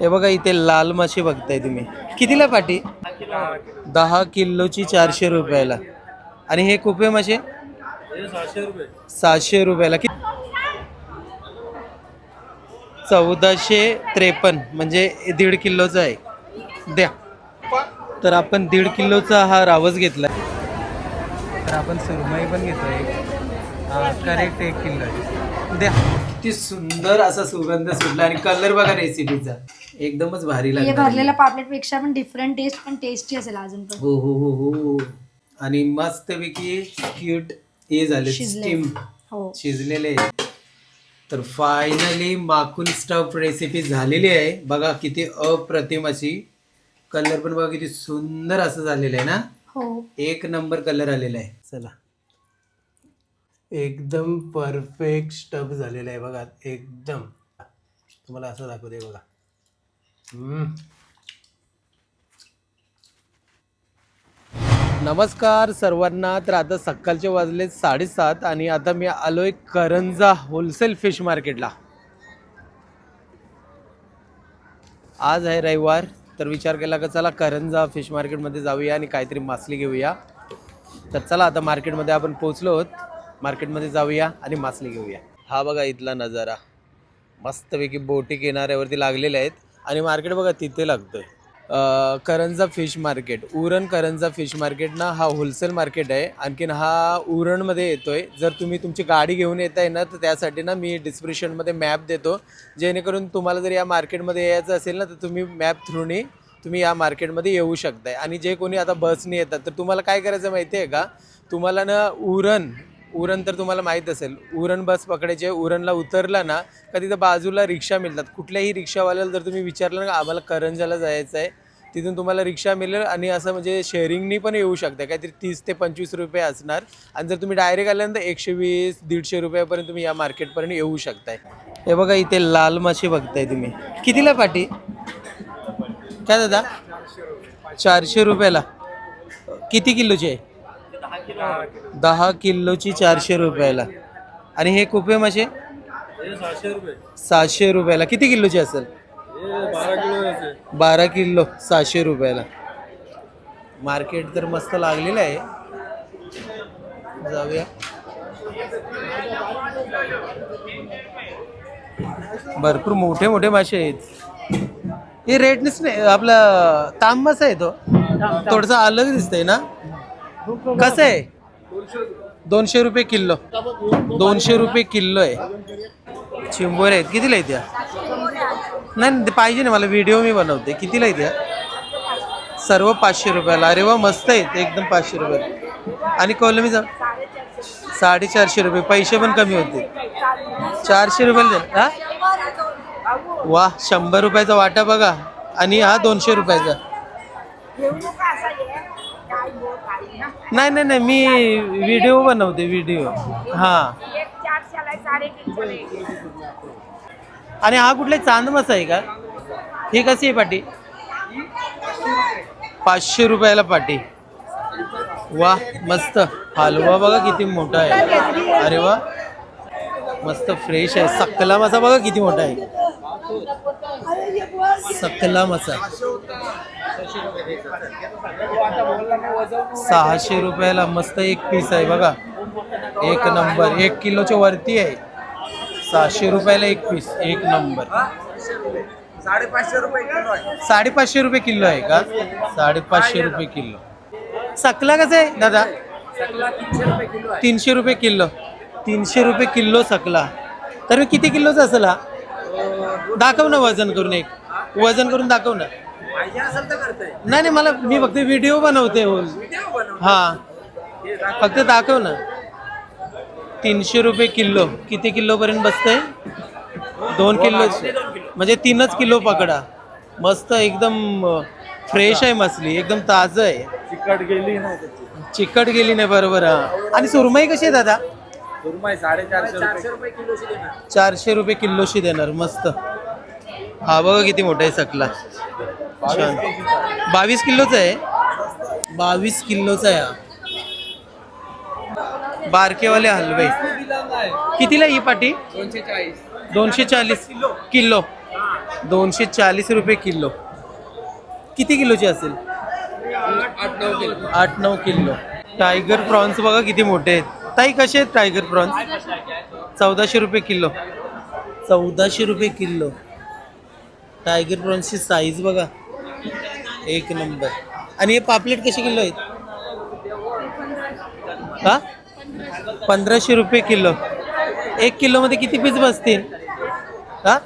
हे बघा इथे लाल मासे बघताय तुम्ही. कितीला पाठी दहा किलोची चारशे रुपयाला. आणि हे कुपे मासे? सहाशे रुपयाला. कि चौदाशे त्रेपन्न म्हणजे दीड किलोचा आहे. द्या. तर आपण दीड किलोचा हा रावस घेतला तर आपण सुरमई पण घेतोय. करेक्ट एक किलो द्या. किती सुंदर असा सुगंध सुटला आणि कलर बघा रेसिपीचा एकदमच भारी हे लागला. भरलेल्या पापलेटपेक्षा पण डिफरंट टेस्ट पण टेस्टी असेल अजून पण. हो हो हो हो. आणि मस्तपैकी क्यूट हे झाले. शिजले. स्टीम हो. शिजलेले. तर फायनली माकून स्टफ रेसिपी झालेली आहे. बघा किती अप्रतिम अशी. कलर पण बघा किती सुंदर असं झालेलं आहे ना? हो. एक नंबर कलर आलेला आहे. चला. एकदम परफेक्ट स्टफ झालेला आहे बघा एकदम. तुम्हाला असं दाखवते बघा. नमस्कार सर्वांना. तर आता सकाळचे वाजले साडेसात आणि आता मी आलोय करंजा होलसेल फिश मार्केटला. आज आहे रविवार तर विचार केला का चला करंजा फिश मार्केटमध्ये जाऊया आणि काहीतरी मासली घेऊया. तर चला आता मार्केटमध्ये आपण पोचलो आहोत. मार्केटमध्ये जाऊया आणि मासली घेऊया. हा बघा इथला नजारा. मस्तपैकी बोटी किनाऱ्यावरती लागलेल्या आहेत. आणि मार्केट बघा तिथे लागतं Karanja fish market. Uran Karanja fish market ना हा होलसेल मार्केट आहे. आणखीन हा उरणमध्ये येतो आहे जर तुम्ही तुमची गाडी घेऊन येत आहे ना तर त्यासाठी ना मी डिस्क्रिप्शनमध्ये मॅप देतो. जेणेकरून तुम्हाला जर या मार्केटमध्ये यायचं असेल ना तर तुम्ही मॅप थ्रूनी तुम्ही या मार्केटमध्ये येऊ शकताय. आणि जे कोणी आता बसने येतात तर तुम्हाला काय करायचं माहिती आहे का? तुम्हाला ना उरण उरण तर तुम्हाला माहीत असेल. उरण बस पकडायचे उरणला उतरला ना का तिथं बाजूला रिक्षा मिळतात. कुठल्याही रिक्षावाल्याला जर तुम्ही विचारलं ना आम्हाला करंजाला जायचं आहे तिथून तुम्हाला रिक्षा मिळेल आणि असं म्हणजे शेअरिंगनी पण येऊ शकता. काहीतरी तीस ते पंचवीस रुपये असणार. आणि जर तुम्ही डायरेक्ट आल्यानंतर एकशे वीस दीडशे रुपयापर्यंत तुम्ही या मार्केटपर्यंत येऊ शकताय. हे बघा इथे लाल माशी बघताय तुम्ही. कितीला पाठी काय दादा? चारशे रुपयाला. किती किलोची? आहे दहा किलोची चारशे रुपयाला. आणि हे कुपे मासे सहाशे रुपयाला. किती किलोची असेल? बारा किलो सहाशे रुपयाला. मार्केट तर मस्त लागलेलं आहे. जाऊया. भरपूर मोठे मोठे मासे आहेत. हे रेटनेच नाही आपला तांब मासा आहे तो. थोडासा अलग दिसतंय ना? कसं आहे? दोनशे रुपये किलो दोनशे रुपये किलो आहे. चिंबोरे आहेत. कितीला आहेत त्या नाही नाही, ते पाहिजे ना मला. व्हिडिओ मी बनवते. कितीला आहेत त्या सर्व पाचशे रुपयाला. अरे वा मस्त आहेत. एकदम पाचशे रुपयाला. आणि कोलमीचा? साडेचारशे रुपये. पैसे पण कमी होते चारशे रुपयाला द्या हा? वा शंभर रुपयाचा वाटा बघा. आणि हा दोनशे रुपयाचा. नाही नाही नाही मी व्हिडिओ बनवते व्हिडिओ हा. आणि हा कुठला चांदमस आहे का? ही कशी आहे पाटी? पाचशे रुपयाला पाटी. वा मस्त. हलवा बघा किती मोठा आहे. अरे वा. मस्त फ्रेश आहे. सकला मसा बघा किती मोठा आहे. सकला मसा. सहाशे रुपयाला मस्त एक पीस आहे बघा. एक नंबर एक किलोच्या वरती आहे. सहाशे रुपयाला एक पीस एक नंबर साडेपाचशे रुपये किलो आहे. साडेपाचशे रुपये किलो आहे का? साडेपाचशे रुपये किलो. सकला कसं आहे दादा? तीनशे रुपये किलो आहे. तीनशे रुपये किलो. सकला. तर किती किलोचा असेल दाखव ना वजन करून एक. वजन करून दाखव ना. पाहिजे असेल तर करतोय. नाही नाही मला मी फक्त व्हिडिओ बनवते हो. व्हिडिओ बनव हा. हे दाखव. फक्त दाखव ना. तीनशे रुपये किलो. किती किलोपर्यंत बसतंय? दोन किलो. म्हणजे तीनच किलो पकडा. मस्त एकदम फ्रेश आहे मछली एकदम ताजं आहे. चिकट गेली नाही त्याची. चिकट गेली नाही बरोबर हा. आणि सुरमई कशी आहे दादा? सुरमई साडेचारशे चारशे रुपये. किलोची देणार. चारशे रुपये किलोशी देणार. मस्त. हा बघा किती मोठा आहे सकला छान. बावीस किलोचा आहे? बावीस किलोचा आहे हा. बारकेवाले हलवे. कितीला ही पाटी? दोनशे चाळीस दोनशे चाळीस. किलो. दोनशे चाळीस रुपये किलो. किती किलोची असेल? आठ नऊ किलो. टायगर प्रॉन्स बघा किती मोठे आहेत. ताई कसे आहेत टायगर प्रॉन्स? चौदाशे रुपये किलो. चौदाशे रुपये किलो. टायगर प्रॉन्सची साईज बघा. एक नंबर आणि हे पापलेट कसे किलो आहेत? हा? पंधराशे रुपये किलो. एक किलोमध्ये किती पीस बसतील? हा?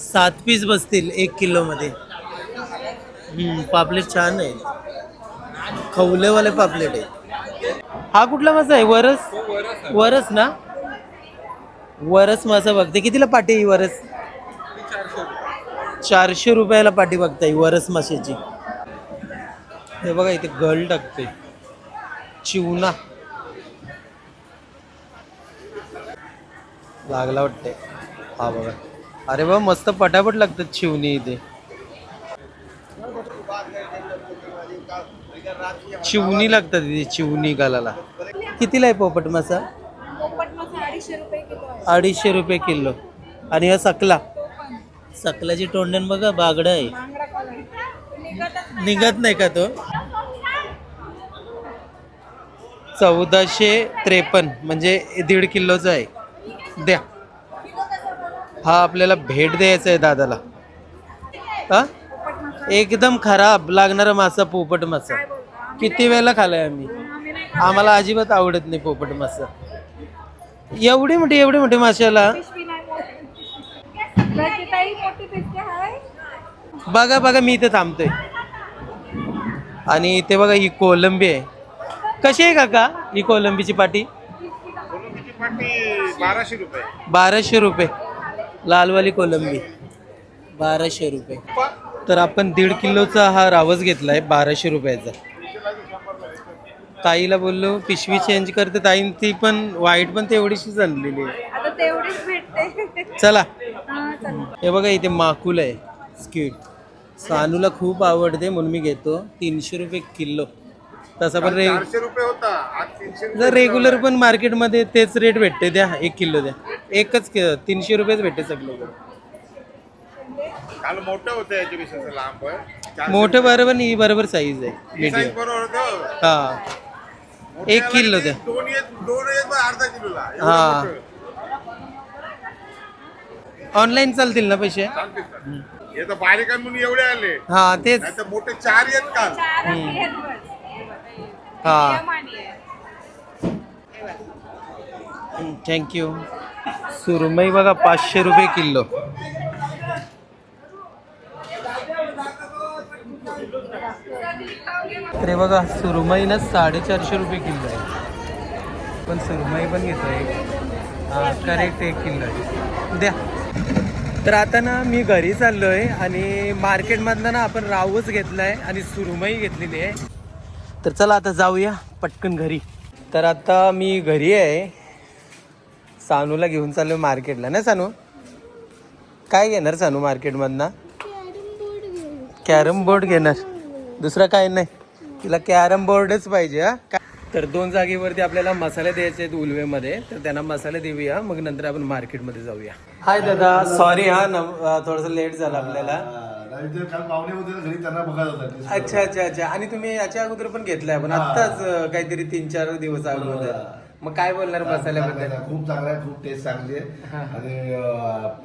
सात पीस बसतील एक किलोमध्ये. पापलेट छान आहे. खवलेवाले पापलेट आहे हा कुठला मासा आहे? वरस? वरस ना? वरस मासा बघते. कितीला पाठी आहे वरस? चारशे रुपयाला पाटी बघताय वरस माशाची. हे बघा इथे गळ टाकते चिवना. लागला वाटते हा बघा. अरे बा मस्त पटापट लागतात चिवणी इथे. चिवणी लागतात इथे चिवणी घालायला कितीला आहे पोपट मासा? अडीचशे रुपये किलो. आणि हा सकला. सकलाची तोंडण बघा बागडं आहे. निघत नाही का तो? चौदाशे त्रेपन्न म्हणजे दीड किलोचा आहे. द्या. हा आपल्याला भेट द्यायचा आहे दादाला. हा? एकदम खराब लागणारा मासा पोपट मासा. किती वेळेला खालाय आम्ही? आम्हाला अजिबात आवडत नाही पोपट मासा. एवढी मोठी एवढी मोठी माशाला? बघा बघा मी इथे थांबतोय. आणि इथे बघा ही कोलंबी आहे. कशी आहे काका ही कोलंबीची पाटी? बाराशे रुपये. बाराशे रुपये. लालवाली कोलंबी. बाराशे रुपये. तर आपण दीड किलोचा हा रावस घेतलाय बाराशे रुपयाचा. ताईला बोललो पिशवी चेंज करते. ताई ती पण वाईट पण तेवढीशीच आणलेली आहे. तेवढीच भेटते. चला. हा, चला. हे बघा इथे माकुल आहे स्क्वीड सानूला खूप आवडते म्हणून मी घेतो. तीनशे रुपये किलो. तसा पण रे चारशे रुपये होता. आज तीनशे जर रेग्युलर पण मार्केटमध्ये तेच रेट भेटते द्या. एक किलो द्या. एकच कि- तीनशे रुपयेच भेटते सगळं. काल मोठं होतं याच्यापेक्षा असं लांब चारशे मोठं बरोबर नाही ही बरोबर साईज आहे साईज मीडियम बरोबर होतं. हा. एक किलो द्या. दोन येत दोन येत अर्धा किलोला. एवढं हा. मोठं. ऑनलाईन चालतील ना पैसे. हे तर आहे एवढे आले. हा तेच. मोठे चार येत काल हा थँक्यू सुरमई बघा पाचशे रुपये किलो. अरे बघा सुरमई ना साडेचारशे रुपये किलो आहे. पण सुरमई पण घेतोय. हा करेक्ट एक किलो आहे. द्या. तर आता ना मी घरी चाललोय आणि मार्केटमधनं ना आपण रावूच घेतलाय आणि सुरुमई घेतलेली आहे. तर चला आता जाऊया पटकन घरी. तर आता मी घरी आहे. सानूला घेऊन चाललो मार्केटला. ना सानू? काय घेणार सानू मार्केटमधनं? कॅरम बोर्ड घेणार. दुसरं काय नाही. तिला कॅरम बोर्डच पाहिजे हा. तर दोन जागेवरती आपल्याला मसाले द्यायचे आहेत उलवेमध्ये. तर त्यांना मसाले देऊया. मग नंतर आपण मार्केटमध्ये जाऊया. हाय दादा सॉरी हा थोडस लेट झालं आपल्याला. अच्छा अच्छा अच्छा. आणि तुम्ही याच्या अगोदर पण घेतलाय आपण. आत्ताच अं, काहीतरी तीन चार दिवस अगोदर. मग काय बोलणार मसाल्याबद्दल? खूप चांगला आहे खूप टेस्ट चांगली आहे. आणि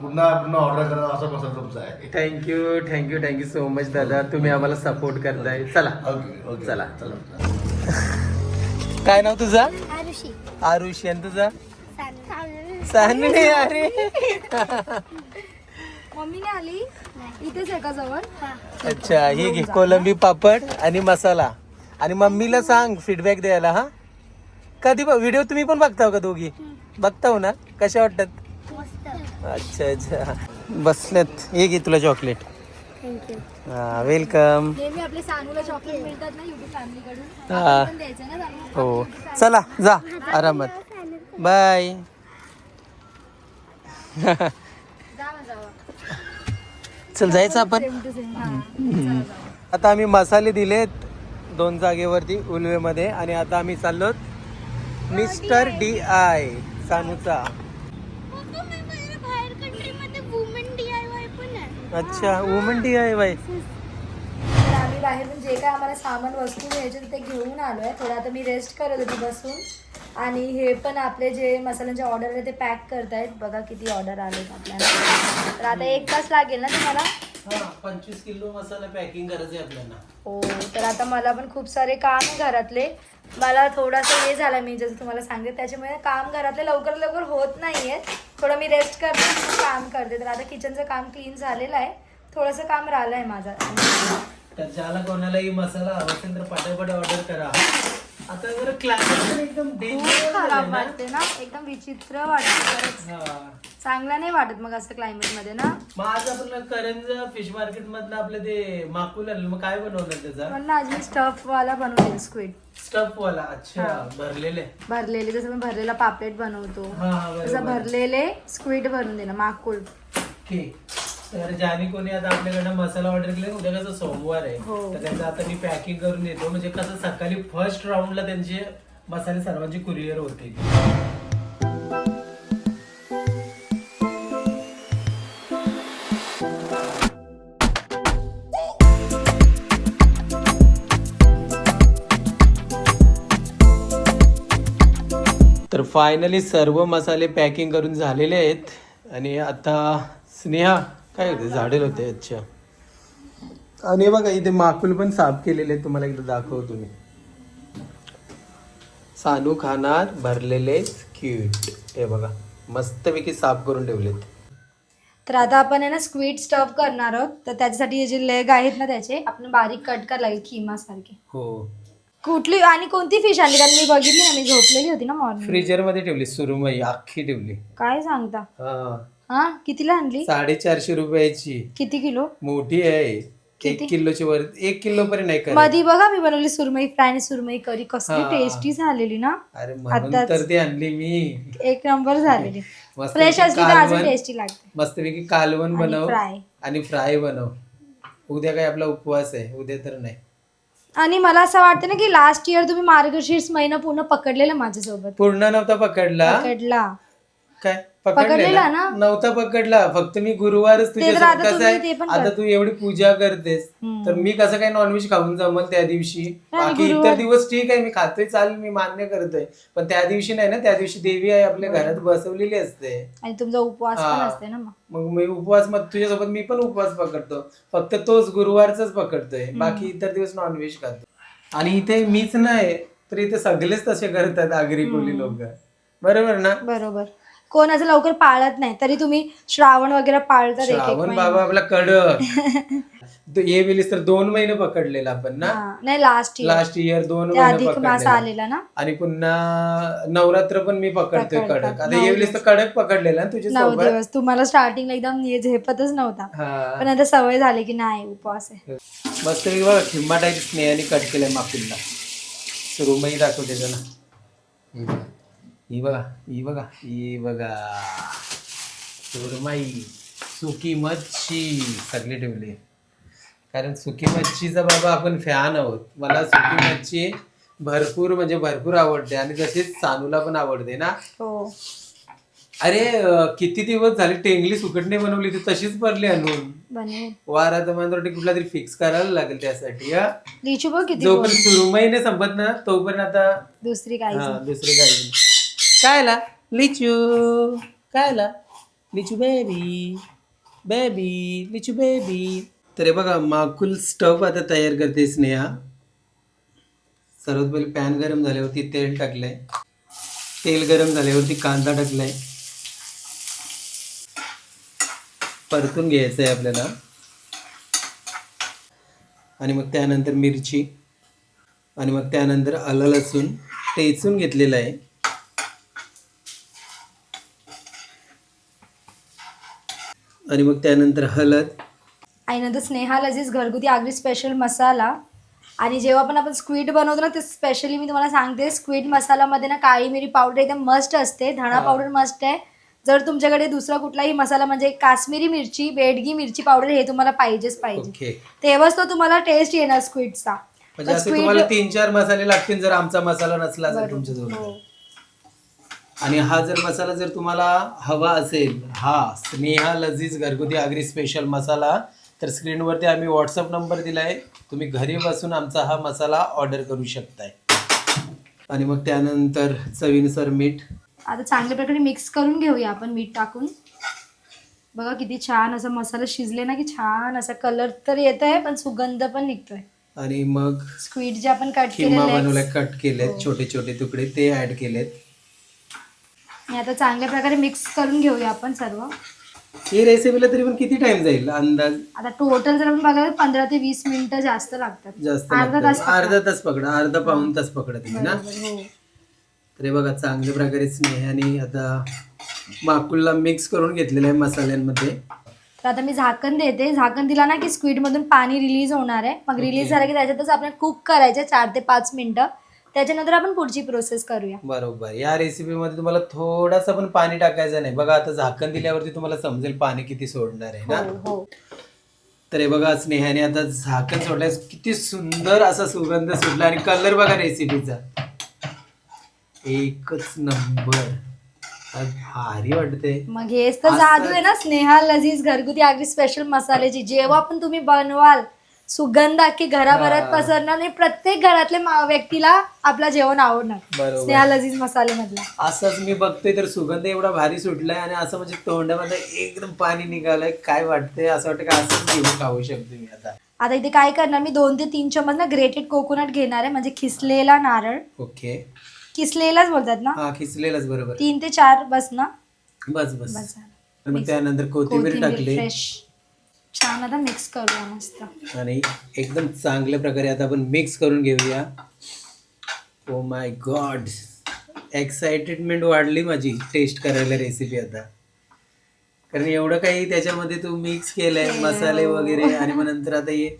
पुन्हा पुन्हा ऑर्डर करा असा मसाला तुमचा आहे. Thank you thank you thank you so much दादा. तुम्ही आम्हाला सपोर्ट करताय. चला. ओके ओके चला. चला. काय नाव तुझं? आरुषी. आरुषी. आणि तुझं? सानवी. अरे. मम्मी नाही. आली इथेच आहे का जवळ? अच्छा ही घे. कोलंबी पापड आणि मसाला. आणि मम्मीला सांग फीडबॅक द्यायला हा? कधी व्हिडिओ तुम्ही पण बघताव का दोघी? बघताव ना? कशा वाटतात? मस्त. अच्छा अच्छा. बसल्यात हे घे तुला चॉकलेट थँक्यू हा वेलकम नेहमी आपले सानूला चॉकलेट मिळतात ना युट्यूब फॅमिली कडून हा. आपण द्यायचं ना सानू हो. चला जा आरामात. बाय जा ना जावा चल जायचं आपण? सेम टू सेम हा चला जाऊ. आता आम्ही मसाले दिलेत दोन जागेवरती उलवेमध्ये आणि आता आम्ही चाललो मिस्टर डी आय सानूचा. बाहेर कंट्रीमध्ये वुमेन डी आय वाय पण अच्छा वुमन बाहेरून जे काय आम्हाला सामान वस्तू घ्यायचे ते घेऊन आलो आहे थोडं आता मी रेस्ट करत होती बसून. आणि हे पण आपले जे मसाल्यांचे ऑर्डर आहे ते पॅक करतायत. बघा किती ऑर्डर आलेत आपल्याला. तर आता एक तास लागेल ना तुम्हाला? हा पंचवीस किलो मसाला पॅकिंग करायचं आपल्याला. हो तर आता मला पण खूप सारे काम घरातले. मला थोडासा हे झालं मी जसं तुम्हाला सांगते त्याच्यामुळे काम घरातले लवकर लवकर होत नाही आहेत थोडं मी रेस्ट करते काम करते. तर आता किचनचं काम क्लीन झालेलं आहे. थोडंसं काम राहिलं आहे माझं. तर ज्याला कोणालाही मसाला हवा असेल तर पटापट ऑर्डर करा. आता जर क्लायमेट एकदम खूप डेंजर खराब वाटते ना? एकदम विचित्र वाटते खरंच. चांगलं नाही वाटत मग असं क्लायमेटमध्ये ना? मग आज आपण करंज फिश मार्केट मधलं आपलं ते माकूल आणलं मग काय बनवलं त्याचा? पण ना आज मी स्टफ वाला बनवते स्क्विड स्टफ वाला? अच्छा भरलेले. भरलेले जसं मी भरलेला पापलेट बनवतो हा हा तसं भरलेले स्क्विड बनवून देणं माकुल. ओके तर ज्याने कोणी आता आपल्याकडनं मसाला ऑर्डर केले उद्या कसं सोमवार आहे. हो. तर त्याचं आता मी पॅकिंग करून देतो म्हणजे कसं सकाळी फर्स्ट राऊंडला त्यांचे मसाले सर्वांची कुरिअर होते. तर फायनली सर्व मसाले पॅकिंग करून झालेले आहेत. आणि आता स्नेहा काय होते? झाडेल होते अच्छा. आणि हे बघा इथे माकुल पण साफ केलेले आहेत तुम्हाला एकदा दाखवतो मी. सानू खानात भरलेले क्यूट हे बघा मस्तपैकी साफ करून ठेवलेत. तर आता आपण आहे ना स्क्विड स्टफ करणार आहोत. तर त्याच्यासाठी हे जे लेग आहेत ना त्याचे आपण बारीक कट करायला लागेल खिमा सारखे. हो. कुठली आणि कोणती फिश आणली? कारण मी बघितली ना मी झोपलेली होती ना मॉर्निंग फ्रीजरमध्ये ठेवली सुरुमई अख्खी ठेवली. काय सांगता? हा. हा? कितीला आणली? साडेचारशे रुपयाची. किती किलो? मोठी आहे. एक? किलोची वर एक किलो पर्यंत नाही करत. मधी बघा मी बनवली सुरमई फ्राय आणि सुरमई करी. कसली हा. टेस्टी झालेली ना. अरे म्हणून आताच. तर ती आणली मी. एक नंबर झालेली. फ्रेश असली तर अजून कालवण टेस्टी लागते. मस्तपैकी कालवण आणि बनव फ्राय. आणि फ्राय बनव. उद्या काय आपला उपवास आहे. उद्या तर नाही. आणि मला असं वाटतं ना की लास्ट इयर तुम्ही मार्गशीर्ष महिना पूर्ण पकडलेला माझ्यासोबत. पूर्ण नव्हता पकडला? पकडला. काय? पकडलेला ना? नव्हता पकडला. फक्त मी गुरुवारच तर तुझ्या आता कसं तुम्ही ते आहे पण आता तू एवढी पूजा करतेस हम्म. तर मी कसं काय नॉनव्हेज खाऊन जमल त्या दिवशी? बाकी इतर दिवस ठीक आहे मी खातोय चालेल मी मान्य करतोय. पण त्या दिवशी नाही ना? त्या दिवशी देवी आहे आपल्या घरात बसवलेली असते. आणि तुमचा उपवास पण हा. असते ना मग? मग मी उपवास मग तुझ्यासोबत मी पण उपवास पकडतो. फक्त तोच गुरुवारचाच पकडतोय. बाकी इतर दिवस नॉनव्हेज खातो. आणि इथे मीच नाही तर इथे सगळेच तसे करतात आगरी कोली लोक. बरोबर ना? बरोबर. कोण असं लवकर पाळत नाही तरी तुम्ही श्रावण वगैरे पाळतात एक एक श्रावण महिना. बाबा आपला कडक. तो ये वेळेस तर दोन महिने पकडलेला आपण ना? हा, नाही लास्ट इयर लास्ट इयर दोन ते महिने अधिक मास पकडलेला. आलेला ना? आणि पुन्हा नवरात्र पण मी पकडतोय पकडतात. कडक. आता नऊ ये वेळेस तर कडक पकडलेला ना तुझ्या नऊ सोबत? दिवस. तुम्हाला स्टार्टिंगला एकदम हे झेपतच नव्हता. हा. पण आता सवय झाली की नाही उपवास आहे. मस्त पैकी बघा खिंबा टाईप स्नेहाने कट केलाय माकुलला सुरुमई दाखवते त्याला. ही बघा ही बघा ही बघा ही बघा सुरमई सुकी मच्छी सगळी ठेवली कारण सुकी मच्छीचा बाबा आपण फॅन आहोत मला सुकी मच्छी भरपूर म्हणजे भरपूर आवडते आणि तशीच सानूला पण आवडते ना हो अरे किती दिवस झाले टेंगली सुकटणे बनवली ती तशीच पडली आणून बनेल वार वाटतं कुठला तरी फिक्स करायला लागेल त्यासाठी जोपर्यंत सुरुमईने संपत ना तोपर्यंत आता दुसरी हा, दुसरी काही नाही. Kayla Lichu. Kayla Lichu baby baby Lichu baby तर हे बघा माकुल स्टव आता तयार करते स्नेहा. सर्वात पहिले पॅन गरम झाल्यावरती तेल टाकलंय. तेल गरम झाल्यावरती कांदा टाकलाय. परतून घ्यायचं आहे आपल्याला. आणि मग त्यानंतर मिरची. आणि मग त्यानंतर आलं लसूण. टेचून घेतलेलं आहे. आणि मग त्यानंतर हळद आणि नंतर स्नेहा लजीज घरगुती आगरी स्पेशल मसाला. आणि जेव्हा पण आपण स्क्वीड बनवतो ना ते स्पेशली मी तुम्हाला सांगते स्क्वीड मसालामध्ये ना काळी मिरी पावडर एकदम मस्ट असते धणा. पावडर मस्ट आहे. जर तुमच्याकडे दुसरा कुठलाही मसाला म्हणजे काश्मीरी मिरची बेडगी मिरची पावडर हे तुम्हाला पाहिजेच पाहिजे. ओके. तेव्हाच तो तुम्हाला टेस्ट येणार स्क्वीडचा म्हणजे असे तुम्हाला तीन चार मसाले लागतील जर आमचा मसाला नसला तर तुमच्या हो. आणि हा जर मसाला जर तुम्हाला हवा असेल हा स्नेहा लजीज घरगुती आगरी स्पेशल मसाला तर स्क्रीनवरती आम्ही व्हॉट्सअप नंबर दिला आहे तुम्ही घरी बसून आमचा हा मसाला ऑर्डर करू शकताय. आणि मग त्यानंतर चवीनुसार मीठ. आता चांगल्या प्रकारे मिक्स करून घेऊया आपण मीठ टाकून. बघा किती छान असा मसाला शिजले ना की छान असा कलर तर येत आहे पण सुगंध पण निघतोय. आणि मग स्वीट जे आपण कट केलेले आहेत कट केलेत छोटे छोटे तुकडे ते ऍड केलेत. आणि आता चांगल्या प्रकारे मिक्स करून घेऊया आपण सर्व. ही रेसिपीला तरी पण किती टाइम जाईल? अंदाज? आता टोटल जर आपण बघायला पंधरा ते वीस मिनिटं जास्त लागतात. जास्त अर्धा. तास पकडा. अर्धा तास पकडा. अर्धा पाऊन तास पकडा तुम्ही ना? बरोबर, हो. तर हे बघा चांगल्या प्रकारे स्नेहाने आता माकुलला मिक्स करून घेतलेलं आहे मसाल्यांमध्ये. तर आता मी झाकण देते. झाकण दिला ना की स्क्वीड मधून पाणी रिलीज होणार आहे. मग रिलीज झालं की त्याच्यातच आपल्याला कुक करायचे चार ते पाच मिनिटं. त्याच्यानंतर आपण पुढची प्रोसेस करूया. बरोबर. या रेसिपीमध्ये तुम्हाला थोडासा पण पाणी टाकायचं नाही. बघा आता झाकण दिल्यावरती तुम्हाला समजेल पाणी किती सोडणार आहे ना? हो हो. तर हे बघा स्नेहाने आता झाकण सोडल्यास किती सुंदर असा सुगंध सुटला आणि कलर बघा रेसिपीचा एकच नंबर. भारी वाटते मग हेच तर जादू आहे ना स्नेहा लजीज घरगुती आगरी स्पेशल मसाल्याची. जेव्हा पण तुम्ही बनवाल सुगंध अख्खी घराभरात. पसरणार आणि प्रत्येक घरातल्या मा- व्यक्तीला आपला जेवण आवडणार. बरोबर. स्नेहा लजीज मसाल्यामधला. असंच मी बघतोय तर सुगंध एवढा भारी सुटलाय आणि असं म्हणजे तोंडामध्ये एकदम पाणी निघालंय. काय वाटतंय? असं वाटतं का असंच घेऊन खाऊ शकतो मी आता. आता इथे काय करणार? मी दोन ते तीन चमच ना ग्रेटेड कोकोनट घेणार आहे. म्हणजे खिसलेला नारळ. ओके. किसलेलाच बोलतात ना? हा खिचलेलाच बरोबर. तीन ते चार बस ना? बस बस. बस झालं. आणि मग त्यानंतर कोथिंबीर टाकली. फ्रेश छान आता मिक्स करूया मस्त. आणि एकदम चांगल्या प्रकारे आता आपण मिक्स करून घेऊया. ओ माय गॉड एक्साइटेडमेंट वाढली माझी टेस्ट करायला रेसिपी आता. कारण एवढं काही त्याच्यामध्ये तू मिक्स केलंय मसाले वगैरे आणि मग नंतर आता हे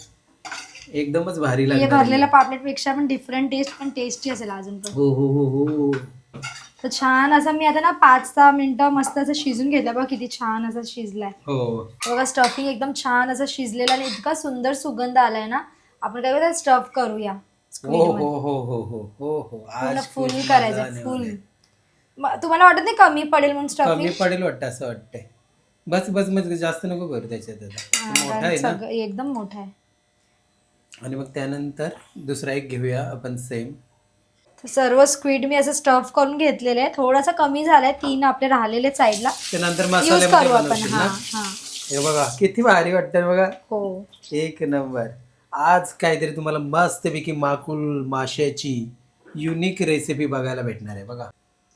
एकदमच भारी हे लागणार भरलेल्या पापलेटपेक्षा पण डिफरंट टेस्ट पण टेस्टी असेल अजून पण. हो हो हो हो हो. तर छान असं मी आता ना पाच सहा मिनिटं मस्त असं शिजून घेतलं बघा किती छान असं शिजलाय. हो. बघा स्टफिंग एकदम छान असं शिजलेलं आणि इतका सुंदर सुगंध आलाय ना आपण काय करूया स्टफ करूया. हो हो हो हो हो हो हो. पूर्ण आज फुल खूप मजा करायचं फुल. म- तुम्हाला वाटत नाही कमी पडेल म्हणून कमी स्टफिंग पडेल वाटतं असं वाटतंय. बस बस मग जास्त नको करू त्याच्यात आता. मोठा आहे ना? सगळं एकदम मोठा आहे. आणि मग त्यानंतर दुसरा एक घेऊया आपण सेम सर्व स्क्वीड मी असं स्टफ करून घेतलेले आहे. थोडासा कमी झालाय. तीन आपले राहिलेले साईडला. त्यानंतर यूज मसाल्यामध्ये करू आपण. बनवशील हा ना? हा हे. बघा किती भारी वाटतं बघा. हो. एक नंबर. आज काहीतरी तुम्हाला मस्तपैकी माकुल माशाची युनिक रेसिपी बघायला भेटणार आहे बघा.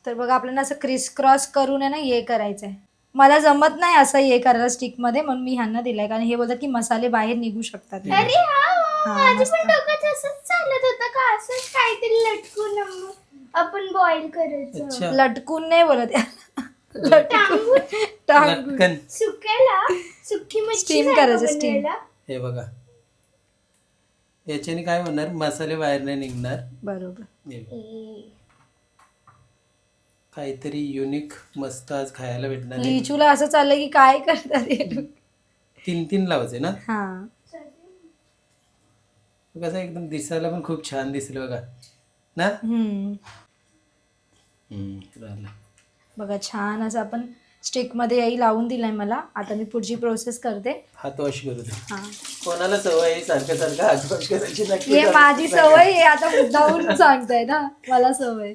तर बघा आपल्याला असं क्रिस क्रॉस करून आहे ना हे करायचं आहे मला जमत नाही असं हे करायला स्टिकमध्ये म्हणून मी ह्यांना दिलंय. कारण हे बोलतात की मसाले बाहेर निघू शकतात. अरे हा, माझं. पण डोकं तसंच चालत होतं का? असंच काहीतरी लटकून आपण बॉईल करायचं. अच्छा. लटकून नाही बोलत. टांगून. लटकन. सुक्याला सुकी मच्छी Steam करायचं, steam. हे बघा. याच्याने काय होणार? मसाले बाहेर नाही निघणार. बरोबर. हे बघा. काहीतरी युनिक मस्त आज खायला भेटणार आहे. लिचूला असं चाललं की काय करतात हे लोक? तीन तीन लावायचे ना? हा. कसं एकदम दिसायला पण खूप छान दिसलं बघा. ना? हम्म. हम्म, राहिलं. बघा छान असं आपण स्टिकमध्ये याही लावून दिलाय मला. आता मी पुढची प्रोसेस करते. हात वॉश करू दे. हा. कोणाला सवय आहे? सारखं सारखं हात वॉश करायची नक्की हे. माझी सवय आहे. आता मुद्दावरून सांगताय ना मला सवय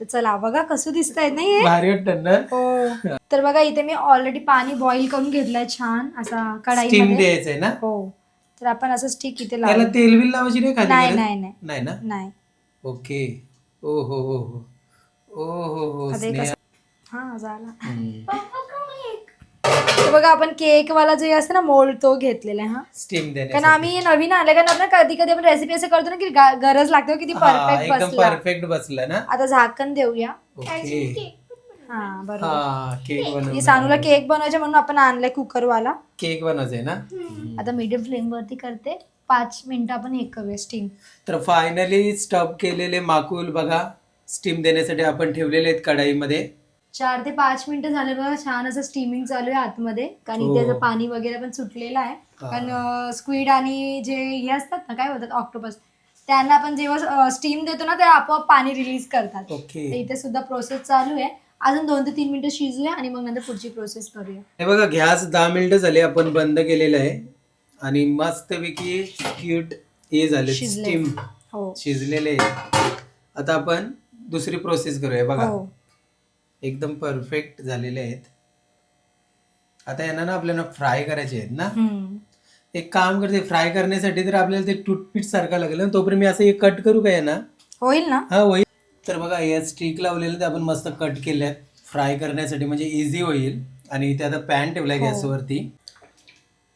तर चला बघा कसं दिसतायत नाही हे भारी वाटतं ना? हो. तर बघा इथे मी ऑलरेडी पाणी बॉईल करून घेतलंय छान असा स्टीम कढाईमध्ये द्यायचंय ना? हो. तर आपण असं स्टिक इथे त्याला लावू. तेल बिल लावायची नाही खाली नाही? नाही नाही. नाही ना? नाही. ओके. ओ हो हो हो. ओ हो हो आता हे स्नेहा. हा झाला? तर बघा आपण केक वाला जे असतं ना मोल्ड तो घेतलेला आहे हा. स्टीम कारण देण्यासाठी आम्ही नवीन आले कारण आपण कधी कधी आपण रेसिपी असं करतो ना की गा- गरज लागते हो, किती हा, परफेक्ट एकदम बसला. परफेक्ट बसला ना? आता झाकण देऊया. ओके. हा बरोबर. हा केक ही बनव सानूला केक बनवायचे म्हणून आपण आणलाय कुकर वाला केक बनवायचंय ना? आता मीडियम फ्लेम वरती करते. पाच मिनिटं आपण हे करूया स्टीम तर फायनली स्टफ केलेले माकूल बघा. स्टीम देण्यासाठी आपण ठेवलेले आहेत कढाईमध्ये. चार ते पाच मिनिटं झाले बघा. छान असं स्टीमिंग चालू आहे आतमध्ये. कारण हो. त्याचं पाणी वगैरे पण सुटलेलं आहे. हा. कारण स्क्वीड आणि जे हे असतात ना काय होतात ऑक्टोपस त्यांना आपण जेव्हा स्टीम देतो ना ते आपोआप पाणी रिलीज करतात. ओके. तर इथे सुद्धा प्रोसेस चालू आहे. अजून दोन ते तीन मिनिटं शिजूया आणि मग नंतर पुढची प्रोसेस करूया. हे बघा गॅस दहा मिनिटं झाले आपण बंद केलेलं आहे. आणि मस्तपैकी क्यूट हे झाले शिजले. स्टीम हो. शिजलेले आहे. आता आपण दुसरी प्रोसेस करूया बघा. हो. एकदम परफेक्ट झालेले आहेत. आता यांना ना आपल्याला फ्राय करायचे आहेत ना? हम्म. एक काम करते फ्राय करण्यासाठी तर आपल्याला ते टूथपीठ सारखं लागेल ना? तोपर्यंत मी असं हे कट करू का ना होईल ना? हा होईल. तर बघा या स्टिक लावलेले ते आपण मस्त कट केल्यात फ्राय करण्यासाठी म्हणजे इझी होईल. आणि इथे आता पॅन ठेवलाय हो. गॅसवरती.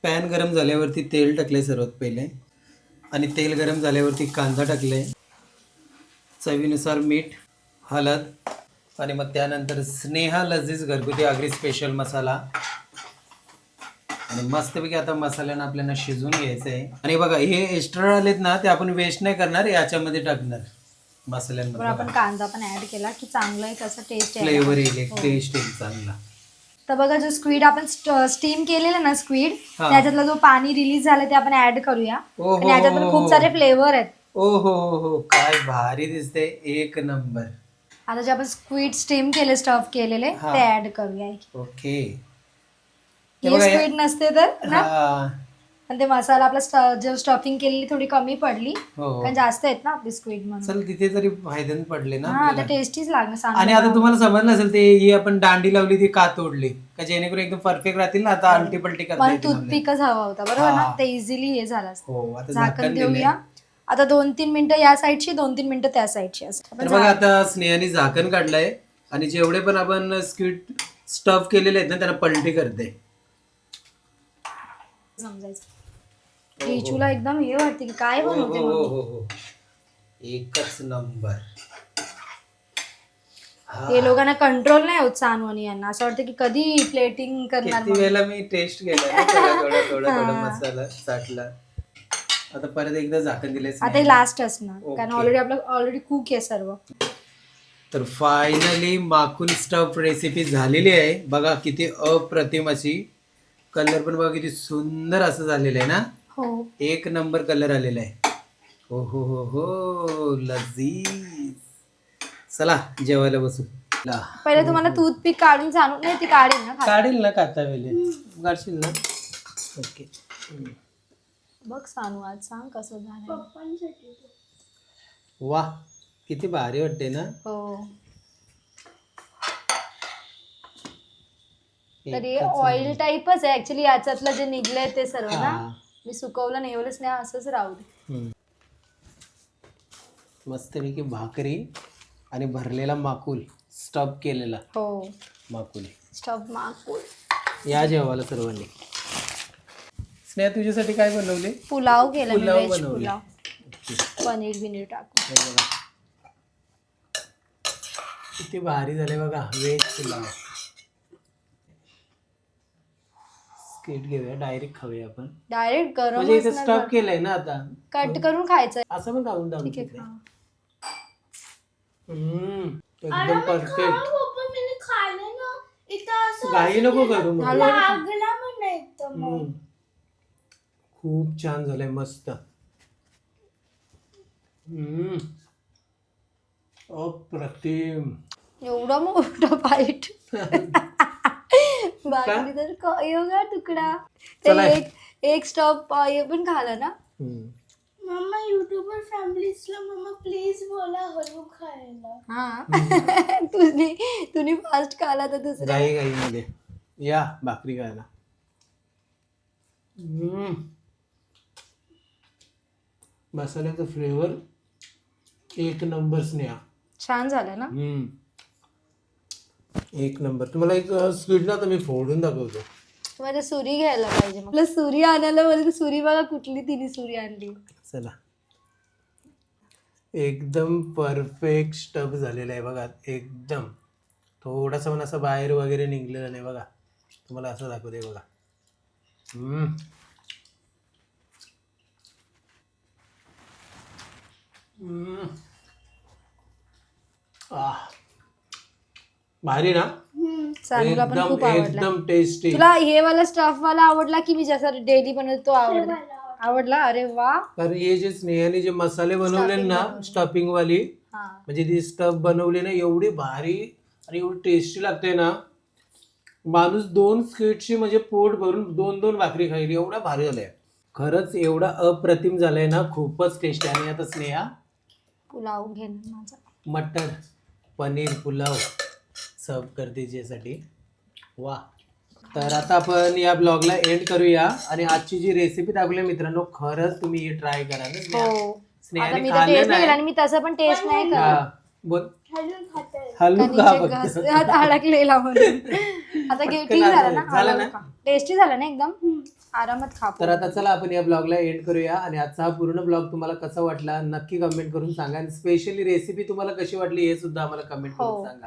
पॅन गरम झाल्यावरती तेल टाकले सर्वात पहिले. आणि तेल गरम झाल्यावरती कांदा टाकले चवीनुसार मीठ हळद आणि मग त्यानंतर स्नेहा लजीज घरगुती आगरी स्पेशल मसाला. आणि मस्तपैकी आता मसाल्यानं आपल्याला शिजवून घ्यायचं आहे आणि बघा हे एक्स्ट्रा आलेत ना ते आपण वेस्ट नाही करणार याच्यामध्ये टाकणार. मसाल्यांमध्ये आपण कांदा पण ऍड केला की चांगलं एक असं टेस्ट फ्लेवर येईल एक हो. टेस्ट येईल चांगला. तर बघा जो स्क्वीड आपण स्टीम केलेला ना स्क्वीड हा. त्याच्यातला जो पाणी रिलीज झालं ते आपण ऍड करूया. आणि याच्यात पण खूप सारे फ्लेवर आहेत. ओ हो हो हो. काय भारी दिसते एक नंबर. आता जे आपण स्क्वीड स्टीम केले स्टफ केलेले हा. ते ऍड करूया. ओके हे हे स्क्वीड नसते तर ना? हा, आणि ते मसाला आपला जो स्टफिंग केलेली थोडी कमी पडली. हो कारण जास्त आहेत ना आपली स्क्वीड म्हणून. चल तिथे तरी फायद्याने पडले ना हा आता आपल्याला. टेस्टीच लागणार सांगू आणि आता तुम्हाला समजलं असेल ते ही आपण दांडी लावली ती का तोडली? का जेणेकरून एकदम परफेक्ट राहतील ना? आता अल्टी पलटी करता मला येतील आपल्याला. टूथपिकच हवा होता बरोबर ना? हा. ते इझिली हे झालं असतं. हो आता झाकण झाकण दिलंय. देऊया आता दोन तीन मिनिटं या साईडची दोन तीन मिनिटं त्या साईडची असं. तर बघा आता स्नेहाने झाकण काढलंय आणि जेवढे पण आपण स्क्वीट स्टफ केलेले आहेत ना त्यांना पलटी करते. समजायचं. रिचूला एकदम हे वाटते की काय हो बनवते हो हो हो. एकच नंबर. हे. लोकांना कंट्रोल नाही होत सानवानी यांना. असं वाटतं की कधी प्लेटिंग करणार किती. वेळेला मी टेस्ट केला थोडा थोडा थोडा थोडा मसाला आता परत एकदा झाकण दिले आता हे लास्ट असणार. कारण. ऑलरेडी आपलं ऑलरेडी कुक आहे सर्व. तर फायनली माकुल स्टफ रेसिपी झालेली आहे. बघा किती अप्रतिम अशी कलर पण बघा किती सुंदर असं झालेलं आहे ना. हो. एक नंबर कलर आलेला आहे. हो हो हो हो लजीज. चला जेवायला बसू. ला. पहिले तुम्हाला टूथपिक काढून सांगू. नाही ती काढेल ना खाली. काढील ना खाता वेळे काढशील ना? ओके. बघ सानू आज सांग कसं झालं वा किती भारी वाटते ना? हो. तर हे ऑइल टाईपच आहे. ऍक्च्युली याच्यातलं जे निघलंय ते सर्व ना? हा. मी सुकवलं नाही एवढंच नाही असंच राहू दे. मस्तपैकी भाकरी आणि भरलेला माकुल स्टफ केलेला. हो. माकुल. स्टफ माकूल. या जेवायला सर्वांनी. स्नेहा तुझ्यासाठी काय बनवले? पुलाव केला मी पुलाव व्हेज बनवले. पुलाव. पनीर बिनीर टाकून. हे बघा. किती भारी झाले बघा व्हेज पुलाव. स्किट घेऊया डायरेक्ट खाऊया आपण. डायरेक्ट म्हणजे इथे गरम स्टफ केलंय ना आता. कट करून खायचं. असं पण खाऊन ठीक आहे. हम्म, एकदम परफेक्ट काही नको करू मग. खूप छान झालंय मस्त. हम्म. अप्रतिम. एवढा मोठा फाईट बाकी तर एवढा तुकडा. ते. एक एक स्टॉप हे पण खाला ना? हम्म. मम्मा युट्यूबर फॅमिलीजला मम्मा प्लीज बोला हळू खायला. हा. तुझी तुम्ही फास्ट खाला तर दुसरा. गाई गाई मध्ये. या भाकरी खायला. हम्म. मसाल्याचा फ्लेवर एक नंबर स्नेहा. छान झालं ना? हम्म. एक नंबर. तुम्हाला एक स्वीट ना तर मी फोडून दाखवतो. तुम्हाला सुरी घ्यायला पाहिजे मग. सुरी आणायला बोलले सुरी बघा कुठली तिने सुरी आणली. चला. एकदम परफेक्ट स्टफ झालेला आहे बघा एकदम. थोडासा पण असं बाहेर वगैरे निघलेलं नाही बघा. तुम्हाला असं दाखवते बघा. हम्म. हम्म. आह. भारी ना? सानूला पण खूप एकदम आवडला. एकदम टेस्टी तुला हे वाला स्टफ वाला आवडला की मी जसा डेली बनवतो तो आवडला? आवडला. अरे वा. तर हे जे स्नेहाने जे मसाले बनवले ना स्टफिंग वाली. हा. म्हणजे ती स्टफ बनवली ना एवढी भारी आणि एवढी टेस्टी लागते ना. माणूस दोन स्वीटची म्हणजे पोट भरून दोन दोन भाकरी खाईल एवढा भारी झालंय. खरंच एवढा अप्रतिम झालंय ना खूपच टेस्टी आणि आता स्नेहा? पुलाव घेईन माझा. मटर पनीर पुलाव. सर्व करते तिच्यासाठी वा. तर आता आपण या ब्लॉगला एंड करूया. आणि आजची जी रेसिपी दाखवली मित्रांनो खरंच तुम्ही ट्राय करा ना स्नेहा? हो. आता स्नेहाने मी तर खाल्लं टेस्ट नाही केला नाही आणि मी तसं पण टेस्ट नाही करत. हा, बोल. हलून खातात हलू का कणीचे फक्त? घास हात अडकलेला म्हणून आता घे- ठीक झालं ना? झालं ना? टेस्टी झालं ना एकदम? आरामात खा तर आता चला आपण या ब्लॉगला एंड करूया. आणि आजचा हा पूर्ण ब्लॉग तुम्हाला कसा वाटला नक्की कमेंट करून सांगा. आणि स्पेशली रेसिपी तुम्हाला कशी वाटली हे सुद्धा आम्हाला कमेंट हो. करून सांगा.